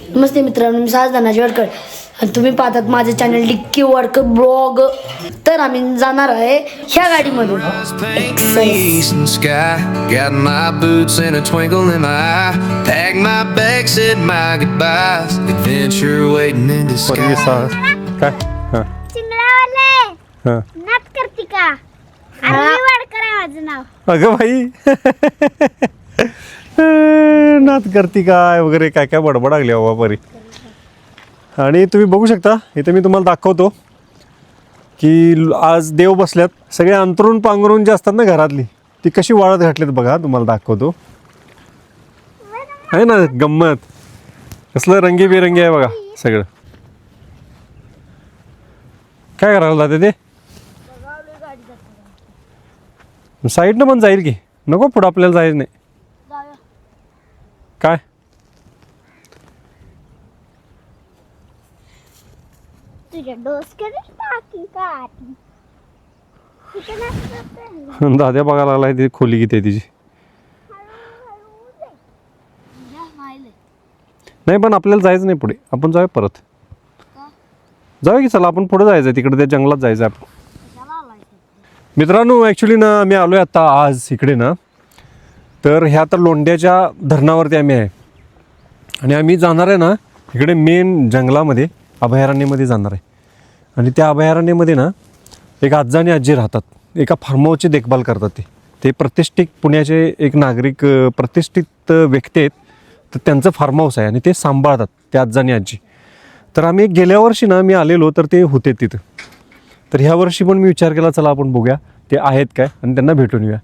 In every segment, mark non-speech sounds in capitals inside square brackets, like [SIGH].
नमस्ते मित्रांनो मी साज धनाजी वडकर आणि तुम्ही पाहतात माझे चॅनल डिक्की वडकर ब्लॉग तर आम्ही जाणार आहे ह्या गाडीमधून Paint the eastern sky. Got my boots and a twinkle in my eye. Pack my bags, said my goodbyes. Adventure waiting in the पोरगी sky. सा काय हां चिंगडावाले हां नात करते का आरवी वाडकर आहे माझं नाव अगं भाई नात करती काय वगैरे काय काय बडबड लागली बाबा परी आणि तुम्ही बघू शकता इथे मी तुम्हाला दाखवतो की आज देव बसल्यात सगळे अंतरून पांघरून जे असतात ना घरातली ती कशी वाळत घातलीत बघा तुम्हाला दाखवतो. आहे ना गंमत. कसलं रंगीबेरंगी आहे बघा सगळं. काय करायला जाते ते? साईडनं पण जाईल की नको पुढं आपल्याला जायचं नाही. काय तुझ्या डोसक्याने टाकी का आती तिथे नसतं दाद्या बघायला लागलाय ती खोली किती आहे तिची नाही पण आपल्याला जायचं नाही पुढे आपण जाऊया परत जाऊया की चला आपण पुढे जायचं तिकडे त्या जंगलात जायचं आपण मित्रांनो ॲक्च्युली ना आम्ही आलो आहे आता आज इकडे ना तर ह्या तर लोंड्याच्या धरणावरती आम्ही आहे. आणि आम्ही जाणार आहे ना इकडे मेन जंगलामध्ये अभयारण्यामध्ये जाणार आहे. आणि त्या अभयारण्यामध्ये ना एक आजा आणि आजी राहतात. एका फार्म हाऊसची देखभाल करतात ते. ते प्रतिष्ठित पुण्याचे एक नागरिक प्रतिष्ठित व्यक्ती आहेत. तर त्यांचं फार्म हाऊस आहे आणि ते सांभाळतात त्या आजा आणि आजी तर आम्ही गेल्या वर्षी ना मी आलेलो तर ते होते तिथं. तर ह्या वर्षी पण मी विचार केला चला आपण बघूया ते आहेत काय? आणि त्यांना भेटून येऊया.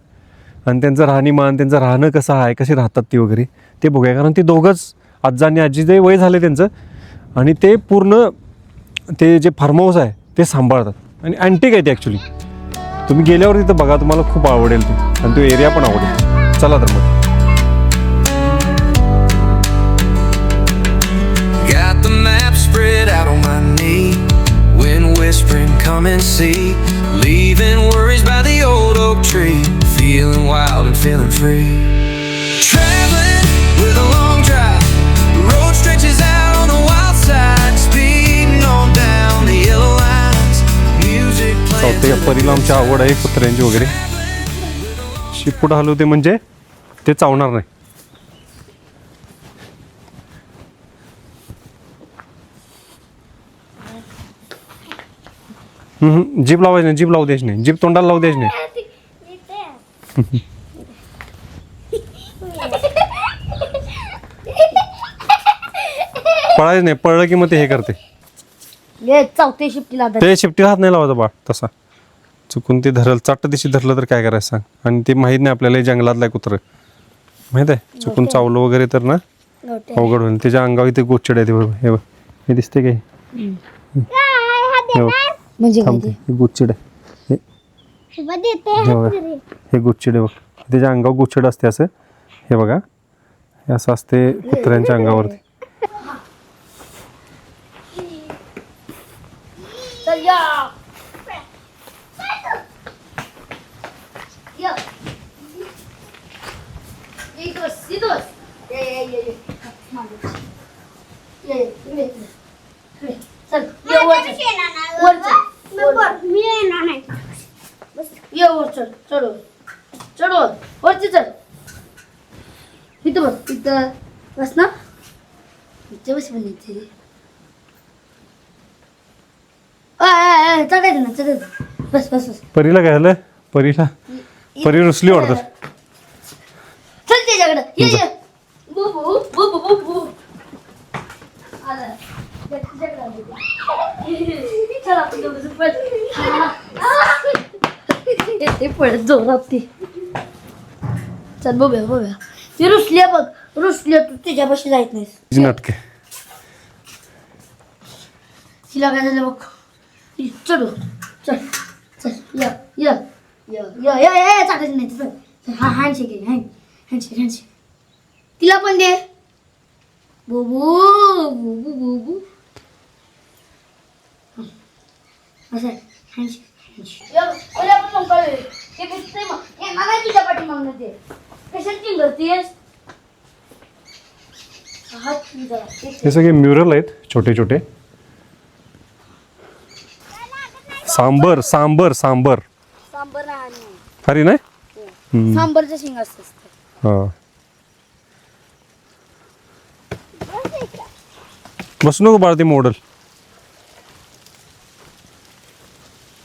आणि त्यांचं राहणीमान त्यांचं राहणं कसं आहे कसे राहतात ती वगैरे ते बघूया. कारण ते दोघंच आजा आणि आजी जे वय झाले त्यांचं. आणि ते पूर्ण ते जे फार्म हाऊस आहे ते सांभाळतात. आणि अँटिक आहे ते ॲक्च्युली तुम्ही गेल्यावर तिथं बघा तुम्हाला खूप आवडेल ते. आणि तो एरिया पण आवडेल. चला तर मग. Got the map feeling free. परिणामच्या आवड आहे कुत्र्यांची वगैरे. शिपूट हलू ते म्हणजे ते चावणार नाही. जीप लावायची नाही जीप लावू द्यायची नाही. जीप तोंडाला लावू द्यायची नाही. [LAUGHS] [LAUGHS] पळायचं नाही पळलं की मग ते हे करते. ये चौथी शिफ्टीला आता. ते शिफ्टी हात नाही लावायचा बा तसा. चुकून ते धरल चाट दिशी धरलं तर काय करायचं सांग. आणि ते माहीत नाही आपल्याला हे जंगलातलं आहे कुत्रं. माहीत आहे? चुकून चावलं वगैरे तर ना. अवघड होईल. त्याच्या अंगावर इथे गोचड आहे ते बरोबर हे बघ. हे दिसते काय हे? बघ. म्हणजे काय थांबते ते? हे गोचड आहे हे हे बघा. हे गुच्छिड आहे बघ. त्याच्या अंगावर गुच्छिड असते असं. हे बघा. हे असं असते कुत्र्यांच्या अंगावरती. चल या या. ये इथं बस, इथं बस. ये, ये, ये, ये. मागे. ये, ये, इकडे, इकडे. इकडे. चल, ये वर चल. वर चल. वर चल. मी येणार नाही ये वर चढ चढ वर. चढ वर वरती चढ इथं बस इथं बस ना इथे बस पण इथे आय, आय, चढायचं ना चढायचं. बस बस बस. परीला काय झालं? परीला परी रुसली वाटतं. चल त्याच्याकडं. ये ये. बुबू बुबू बुबू. आलं. त्याच्याकडं आलं. चल आपण दोघं जण पळ. येते पळत जोरात ती. चल बघूया बघूया. ती रुसली बघ. रुसली तू तिच्यापाशी जायत नाहीस. तिची नाटके. तिला काय झालं बघ? ती चल चल य या य य य या नाही चल हा हँडशेक आहे हँड हँडशेक हँडशेक तिला पण दे बुबू बुबू बुबू असं हँडशेक ते हे सगळे म्युरल आहेत छोटे छोटे सांबर सांबर सांबर. सांबर खरी नाही? सांबरचं शिंग असतं हा. बसू नको बाळ ते मॉडेल.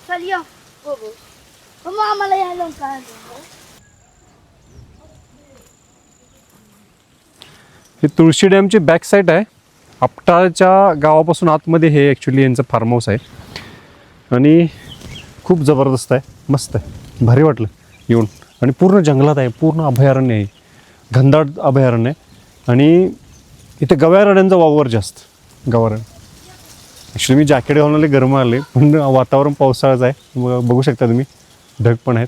हो हो. हो, हे तुळशी डॅमची बॅक साईड आहे. आपटाच्या गावापासून आतमध्ये हे ॲक्च्युली यांचं फार्म हाऊस आहे. आणि खूप जबरदस्त आहे. मस्त आहे. भारी वाटलं येऊन. आणि पूर्ण जंगलात आहे. पूर्ण अभयारण्य आहे. घनदाट अभयारण्य आहे. आणि इथे गव्यारण्यांचा वावर जास्त. गवारण ॲक्च्युली मी जॅकेट घालून आले गरम आले. पण वातावरण पावसाळाच आहे. ब- बघू शकता तुम्ही. ढग पण आहेत.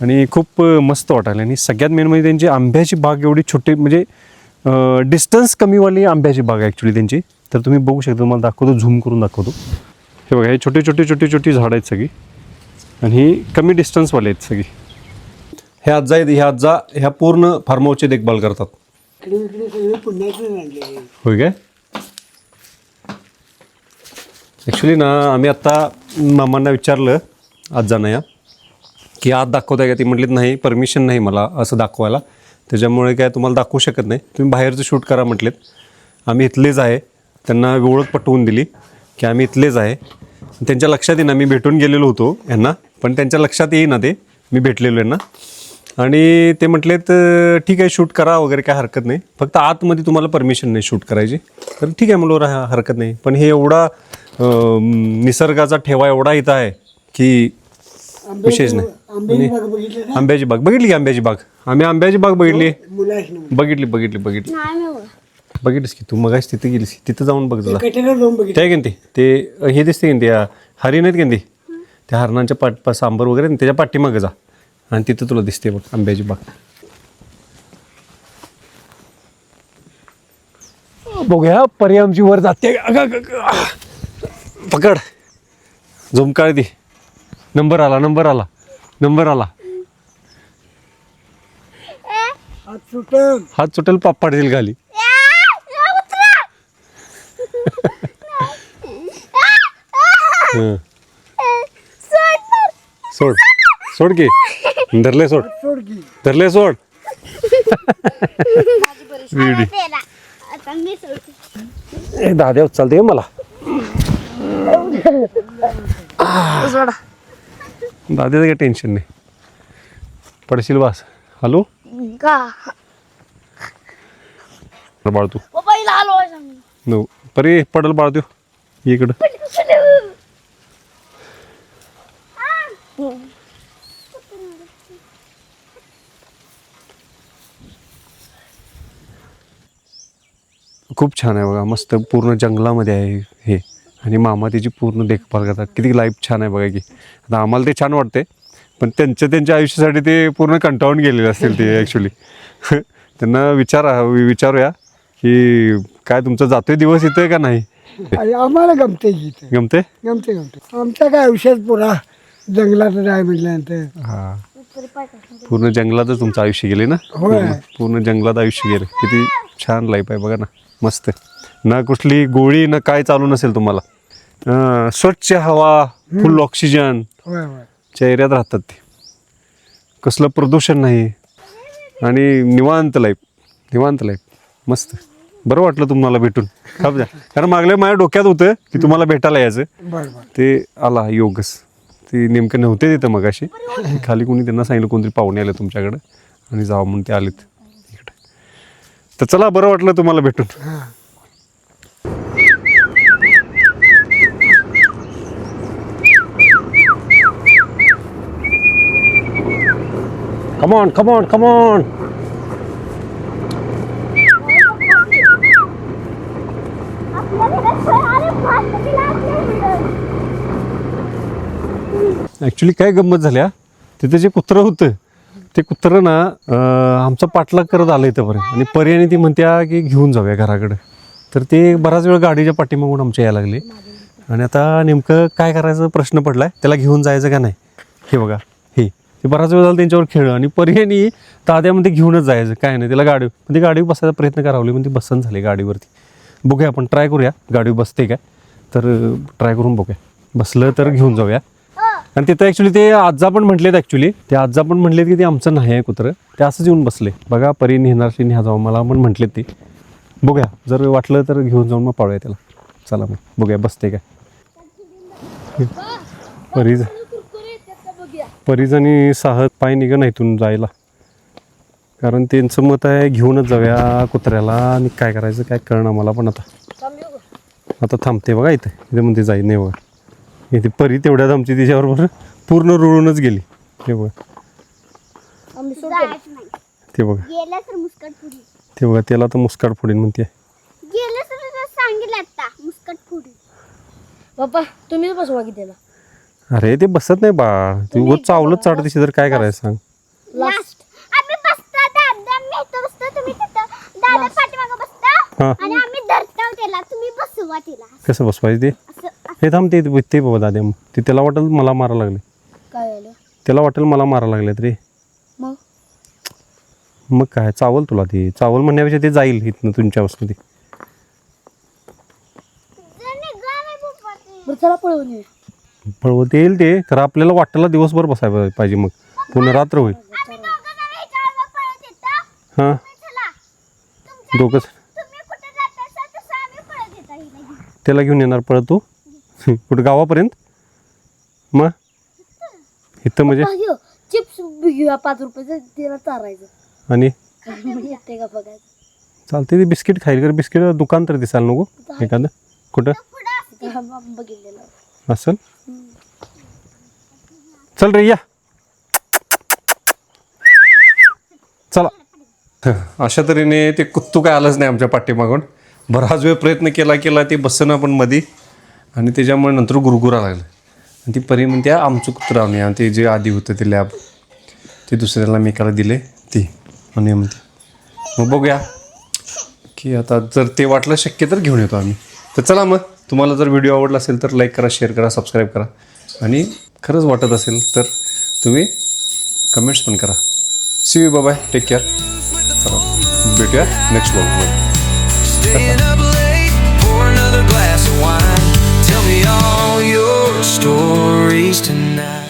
आणि खूप मस्त वाटायला. आणि सगळ्यात मेन म्हणजे त्यांची आंब्याची बाग एवढी छोटी म्हणजे डिस्टन्स कमीवाली आंब्याची बाग आहे ॲक्च्युली त्यांची. तर तुम्ही बघू शकता. तुम्हाला दाखवतो झूम करून दाखवतो. हे बघा हे छोटे छोटे छोटी छोटी झाडं आहेत सगळी. आणि ही कमी डिस्टन्सवाले आहेत सगळी. हे आजा आहेत हे आजा ह्या पूर्ण फार्म हाऊसची देखभाल करतात. होय काय? ॲक्च्युली ना आम्ही आत्ता मामांना विचारलं आजांना या की आत दाखवताय का? ती म्हटलीत नाही परमिशन नाही मला असं दाखवायला. त्याच्यामुळे काय तुम्हाला दाखवू शकत नाही. तुम्ही बाहेरचं शूट करा म्हटलेत. आम्ही इथलेच आहे. त्यांना ओळख पटवून दिली की आम्ही इथलेच आहे. त्यांच्या लक्षात येईना मी भेटून गेलेलो होतो यांना पण त्यांच्या लक्षात येईना ते. मी भेटलेलो यांना. आणि ते म्हटलेत "अं, ठीक आहे शूट करा वगैरे काय हरकत नाही. फक्त आतमध्ये तुम्हाला परमिशन नाही शूट करायची. तर ठीक आहे म्हणलो "हा, हरकत नाही. पण हे एवढा निसर्गाचा ठेवा एवढा इथं आहे की विशेष नाही. आंब्याची बाग बघितलं आंब्याची बाग. की आंब्याची बाग? आम्ही आंब्याची बाग बघितली. बघितली बघितली बघितली. नाही मी बघ. बघितलीस की तू मगाशी तिथे गेलीस. तिथं जाऊन बघ जरा. कटेला जाऊन बघितलं. ते नाही ते ते हे दिसते की त्या हरिण आहेत की त्या हरणांच्या पाठ पा- सांबर वगैरे ना, त्याच्या पाठीमागे जा. आणि तिथं तुला दिसते बघ आंब्याची बाग. बघूया परी आमची वर जाते. अगं, अगं, अगं. पकड. झुम काढ दे. नंबर आला नंबर आला. नंबर आला. हात सुटल. हात सुटेल पाप पाडतील खाली हं. सोड सोड. की. धरले सोड. सोड की. धरले सोड. विडी तेरा. आता मी सोडते. ए दाद्या चालते का मला? दाद्याचं काही टेन्शन नाही. पडशील वास हॅलो? का? बाळ तू पहिला आलो. न. परी पडल बाळ तू ये इकडं खूप छान आहे बघा मस्त पूर्ण जंगलामध्ये आहे हे. आणि मामा तिची पूर्ण देखभाल करतात. किती लाईफ छान आहे बघा की. आता आम्हाला ते छान वाटते पण त्यांच्या त्यांच्या आयुष्यासाठी ते पूर्ण कंटाळून गेलेले असतील ते ॲक्च्युली [LAUGHS] त्यांना विचारा विचारूया की काय तुमचा जातोय दिवस येतोय का नाही? आणि आम्हाला गमते इथे. गमते गमते गमते आमचा काय आयुष्यात पुरा. जंगलात राय म्हटल्यानंतर हा. पूर्ण जंगलातच तुमचं आयुष्य गेले ना? होय. पूर्ण पूर्ण जंगलात आयुष्य गेलं. किती छान लाईफ आहे बघा ना. मस्त. ना कुठली गोळी ना काय चालू नसेल तुम्हाला. अं, स्वच्छ हवा फुल ऑक्सिजन होय होय. च्या एरियात राहतात ते. कसलं प्रदूषण नाही. आणि निवांत लाईफ निवांत लाईफ मस्त. बरं वाटलं तुम्हाला भेटून. खाप जा. कारण मागल्या माझ्या डोक्यात होतं की तुम्हाला भेटायला यायचं. बरं बरं. ते आला योगस ते नेमकं नव्हते तिथं मगाशी. खाली कोणी त्यांना सांगितलं कोणतरी पाहुणे आले तुमच्याकडे. आणि जावं म्हणून ते आलेत इकडे तर चला बरं वाटलं तुम्हाला भेटून. कमॉन कमॉन कमॉन आपल्या घरात अरे भात किती लागले ॲक्च्युली काय गंमत झाल्या तिथे जे कुत्रं होतं ते कुत्रं ना आमचा पाठलाग करत आलं इथंपर्यंत. आणि पर्यायाने ती म्हणत्या की घेऊन जाऊया घराकडे. तर ते बराच वेळ गाडीच्या पाठीमागून आमच्या यायला लागले. आणि आता नेमकं काय करायचं प्रश्न पडला आहे त्याला घेऊन जायचं का नाही? हे बघा हे. ते बराच वेळ झाला त्यांच्यावर खेळ आणि पर्यायनी ताद्यामध्ये घेऊनच जायचं. काय नाही त्याला गाडी म्हणजे गाडीवर बसायचा प्रयत्न करावली पण ती बसन झाली गाडीवरती. बघूया आपण ट्राय करूया. गाडीवर बसते काय? तर ट्राय करून बघूया. बसलं तर घेऊन जाऊया. आणि तिथं ॲक्च्युली ते आजा पण म्हटलेत ॲक्च्युली ते आजा पण म्हटलेत की ते आमचं नाही आहे कुत्रं. ते असंच येऊन बसले. बघा परी नेहणारशी न्या जाऊ मला पण म्हटलेत ते. बघूया. जर वाटलं तर घेऊन जाऊन मग पाळूया त्याला. चला मग बघूया बसते काय. परीज परीज आणि साहत पाय निघ ना इथून जायला. कारण त्यांचं मत आहे घेऊनच जाऊया कुत्र्याला आणि काय करायचं काय कळणार मला पण आता. आता थांबते बघा इथे. इथे म्हणते जाई नाही बघा. इथे परी तेवढ्यात आमची तिच्याबरोबर पूर्ण रुळूनच गेली. ते बघा. ते बघा. गेलं तर मुस्कट पुडी ते बघा त्याला तर मुस्काट फोडीन म्हणते. गेलं तर तुला सांगितलं आता मुस्कट पुडी पप्पा तुम्हीच बसवा की त्याला. अरे ते बसत नाही बा. ते उगाच चावलंच चाडते तर काय करायचं सांग? लास्ट आम्ही बसतो दादा मी इथं बसतो तुम्ही तिथं. दादा पाठीमागं बसता. हां. आणि आम्ही धरतो त्याला. तुम्ही बसवा तिला. कसं बसवायचं ते? असं. हे थांब ते ते बाबा दाद्या ते त्याला वाटेल मला मारा लागले. काय झालं? त्याला वाटेल मला मारा लागले रे. मग? मग काय? चावल तुला ते. चावल म्हणण्यापेक्षा ते जाईल इथनं तुमच्या वस्तू ते. बरं चला पळवून येऊ. पळवत येईल ते. तर आपल्याला वाटेला दिवसभर बसायला पाहिजे मग. पूर्ण रात्र होईल. हां? दोघंच. त्याला घेऊन येणार पळत तू. [LAUGHS] कुठं गावापर्यंत? मग? इथं म्हणजे? चिप्स घेऊया पाच रुपयाचं त्याला चारायचं. आणि? [LAUGHS] येते का बघायचं? चालते ते बिस्किट खाईल का बिस्किट दुकान तर दिसायला नको. एखादं. कुठं? असेल? चल रे या. चला. अशा तऱ्हेने ते कुत्तू काय आलंच नाही आमच्या पाठीमागून. बराच वेळ प्रयत्न केला केला ते बसणं पण मधी. आणि त्याच्यामुळे नंतर गुरगुरा लागलं. आणि ती परी म्हणते आमचं कुत्रं आम्ही. आणि ते जे आधी होतं ते लॅब ते दुसऱ्याला मी एकाला दिले ती. आणि म्हणते मग बघूया की आता जर ते वाटलं शक्य तर घेऊन येतो आम्ही. तर चला मग तुम्हाला जर व्हिडिओ आवडला असेल तर लाईक करा शेअर करा सबस्क्राईब करा. आणि खरंच वाटत असेल तर तुम्ही कमेंट्स पण करा. See you bye take care चला भेटूया नेक्स्ट ब्लॉगमध्ये stories tonight.